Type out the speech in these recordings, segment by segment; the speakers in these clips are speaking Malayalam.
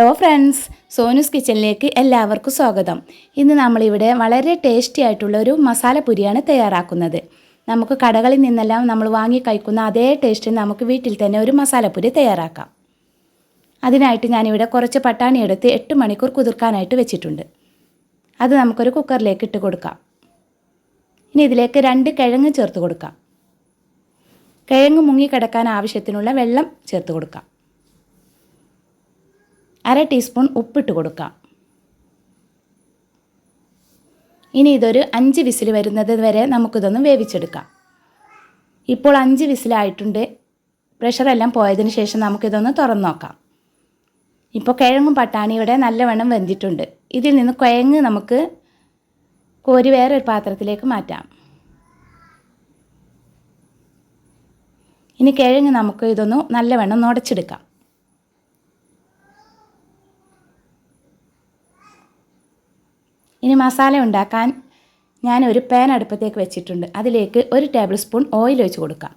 ഹലോ ഫ്രണ്ട്സ് സോനൂസ് കിച്ചണിലേക്ക് എല്ലാവർക്കും സ്വാഗതം. ഇന്ന് നമ്മളിവിടെ വളരെ ടേസ്റ്റി ആയിട്ടുള്ള ഒരു മസാല പുരിയാണ് തയ്യാറാക്കുന്നത്. നമുക്ക് കടകളിൽ നിന്നെല്ലാം നമ്മൾ വാങ്ങി കഴിക്കുന്ന അതേ ടേസ്റ്റ് നമുക്ക് വീട്ടിൽ തന്നെ ഒരു മസാലപ്പുരി തയ്യാറാക്കാം. അതിനായിട്ട് ഞാനിവിടെ കുറച്ച് പട്ടാണി എടുത്ത് എട്ട് മണിക്കൂർ കുതിർക്കാനായിട്ട് വെച്ചിട്ടുണ്ട്. അത് നമുക്കൊരു കുക്കറിലേക്ക് ഇട്ട് കൊടുക്കാം. ഇനി ഇതിലേക്ക് രണ്ട് കിഴങ്ങ് ചേർത്ത് കൊടുക്കാം. കിഴങ്ങ് മുങ്ങി കിടക്കാൻ ആവശ്യത്തിനുള്ള വെള്ളം ചേർത്ത് കൊടുക്കാം. അര ടീസ്പൂൺ ഉപ്പിട്ട് കൊടുക്കാം. ഇനി ഇതൊരു അഞ്ച് വിസിൽ വരുന്നത് വരെ നമുക്കിതൊന്ന് വേവിച്ചെടുക്കാം. ഇപ്പോൾ അഞ്ച് വിസിലായിട്ടുണ്ട്. പ്രഷറെല്ലാം പോയതിന് ശേഷം നമുക്കിതൊന്ന് തുറന്നു നോക്കാം. ഇപ്പോൾ കിഴങ്ങും പട്ടാണിയുടെ നല്ലവണ്ണം വെന്തിട്ടുണ്ട്. ഇതിൽ നിന്ന് കിഴങ്ങ് നമുക്ക് കോരി വേറൊരു പാത്രത്തിലേക്ക് മാറ്റാം. ഇനി കിഴങ്ങ് നമുക്ക് ഇതൊന്ന് നല്ലവണ്ണം നുടച്ചെടുക്കാം. ഇനി മസാല ഉണ്ടാക്കാൻ ഞാൻ ഒരു പാൻ അടുപ്പത്തേക്ക് വെച്ചിട്ടുണ്ട്. അതിലേക്ക് ഒരു ടേബിൾ സ്പൂൺ ഓയിൽ ഒഴിച്ച് കൊടുക്കാം.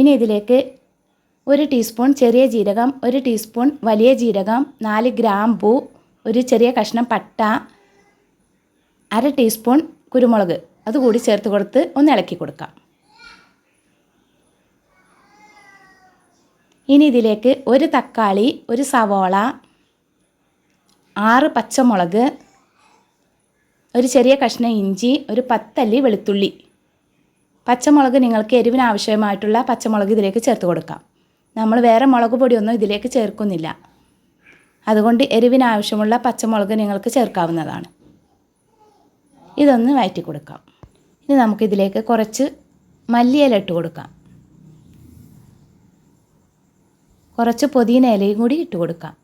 ഇനി ഇതിലേക്ക് ഒരു ടീസ്പൂൺ ചെറിയ ജീരകം ഒരു ടീസ്പൂൺ വലിയ ജീരകം നാല് ഗ്രാമ്പൂ ഒരു ചെറിയ കഷ്ണം പട്ട അര ടീസ്പൂൺ കുരുമുളക്. അതുകൂടി ചേർത്ത് കൊടുത്ത് ഒന്ന് ഇളക്കി കൊടുക്കാം. ഇനി ഇതിലേക്ക് ഒരു തക്കാളി ഒരു സവോള ആറ് പച്ചമുളക് ഒരു ചെറിയ കഷ്ണം ഇഞ്ചി ഒരു പത്തല്ലി വെളുത്തുള്ളി. പച്ചമുളക് നിങ്ങൾക്ക് എരിവിന് ആവശ്യമായിട്ടുള്ള പച്ചമുളക് ഇതിലേക്ക് ചേർത്ത് കൊടുക്കാം. നമ്മൾ വേറെ മുളക് പൊടിയൊന്നും ഇതിലേക്ക് ചേർക്കുന്നില്ല. അതുകൊണ്ട് എരിവിന് ആവശ്യമുള്ള പച്ചമുളക് നിങ്ങൾക്ക് ചേർക്കാവുന്നതാണ്. ഇതൊന്ന് വഴറ്റി കൊടുക്കാം. ഇനി നമുക്കിതിലേക്ക് കുറച്ച് മല്ലിയില ഇട്ട് കൊടുക്കാം. കുറച്ച് പുതിന ഇലയും കൂടി ഇട്ട് കൊടുക്കാം.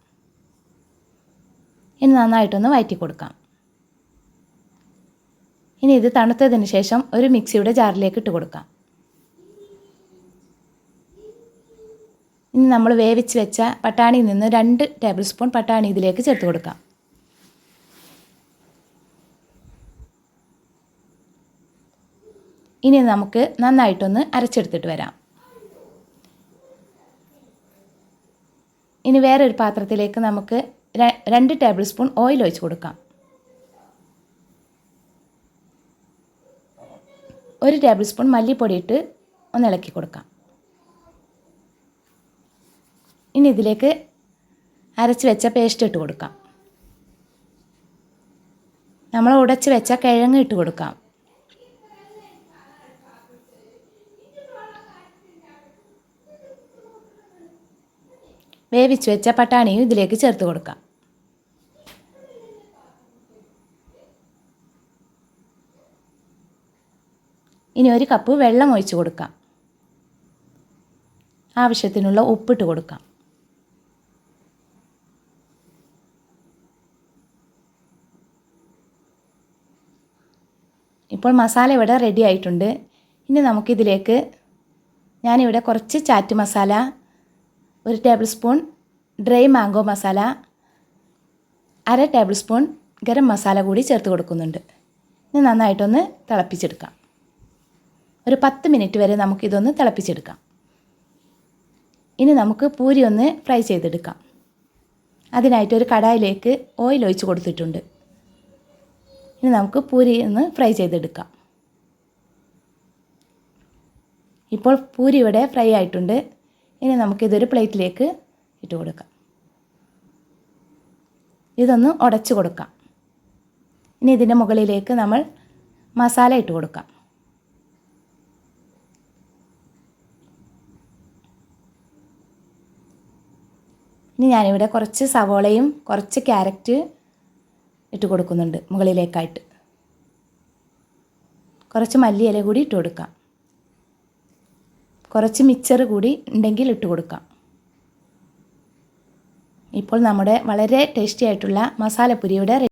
ഇനി നന്നായിട്ടൊന്ന് വയറ്റി കൊടുക്കാം. ഇനി ഇത് തണുത്തതിന് ശേഷം ഒരു മിക്സിയുടെ ജാറിലേക്ക് ഇട്ട് കൊടുക്കാം. ഇനി നമ്മൾ വേവിച്ച് വെച്ച പട്ടാണിയിൽ നിന്ന് രണ്ട് ടേബിൾ സ്പൂൺ പട്ടാണി ഇതിലേക്ക് ചേർത്ത് കൊടുക്കാം. ഇനി നമുക്ക് നന്നായിട്ടൊന്ന് അരച്ചെടുത്തിട്ട് വരാം. ഇനി വേറൊരു പാത്രത്തിലേക്ക് നമുക്ക് രണ്ട് ടേബിൾ സ്പൂൺ ഓയിൽ ഒഴിച്ച് കൊടുക്കാം. ഒരു ടേബിൾ സ്പൂൺ മല്ലിപ്പൊടി ഇട്ട് ഒന്ന് ഇളക്കി കൊടുക്കാം. ഇനി ഇതിലേക്ക് അരച്ച് വെച്ച പേസ്റ്റ് ഇട്ട് കൊടുക്കാം. നമ്മൾ ഉടച്ച് വെച്ച കിഴങ്ങ് ഇട്ട് കൊടുക്കാം. വേവിച്ച് വെച്ച പട്ടാണിയും ഇതിലേക്ക് ചേർത്ത് കൊടുക്കാം. ഇനി ഒരു കപ്പ് വെള്ളം ഒഴിച്ച് കൊടുക്കാം. ആവശ്യത്തിനുള്ള ഉപ്പിട്ട് കൊടുക്കാം. ഇപ്പോൾ മസാല ഇവിടെ റെഡി ആയിട്ടുണ്ട്. ഇനി നമുക്കിതിലേക്ക് ഞാനിവിടെ കുറച്ച് ചാറ്റ് മസാല ഒരു tablespoon dry mango masala അര ടേബിൾ സ്പൂൺ ഗരം മസാല കൂടി ചേർത്ത് കൊടുക്കുന്നുണ്ട്. ഇനി നന്നായിട്ടൊന്ന് തിളപ്പിച്ചെടുക്കാം. ഒരു പത്ത് മിനിറ്റ് വരെ നമുക്കിതൊന്ന് തിളപ്പിച്ചെടുക്കാം. ഇനി നമുക്ക് പൂരി ഒന്ന് ഫ്രൈ ചെയ്തെടുക്കാം. അതിനായിട്ട് ഒരു കടായിലേക്ക് ഓയിൽ ഒഴിച്ച് കൊടുത്തിട്ടുണ്ട്. ഇനി നമുക്ക് പൂരി ഒന്ന് ഫ്രൈ ചെയ്തെടുക്കാം. ഇപ്പോൾ പൂരി ഇവിടെ ഫ്രൈ ആയിട്ടുണ്ട്. ഇനി നമുക്കിതൊരു പ്ലേറ്റിലേക്ക് ഇട്ട് കൊടുക്കാം. ഇതൊന്ന് ഉടച്ച് കൊടുക്കാം. ഇനി ഇതിന്റെ മുകളിലേക്ക് നമ്മൾ മസാല ഇട്ട് കൊടുക്കാം. ഇനി ഞാനിവിടെ കുറച്ച് സവോളയും കുറച്ച് ക്യാരറ്റ് ഇട്ട് കൊടുക്കുന്നുണ്ട് മുകളിലേക്കായിട്ട്. കുറച്ച് മല്ലിയില കൂടി ഇട്ട് കൊടുക്കാം. കുറച്ച് മിക്സർ കൂടി ഉണ്ടെങ്കിൽ ഇട്ട് കൊടുക്കാം. ഇപ്പോൾ നമ്മുടെ വളരെ ടേസ്റ്റി ആയിട്ടുള്ള മസാലപ്പുരി ഇവിടെ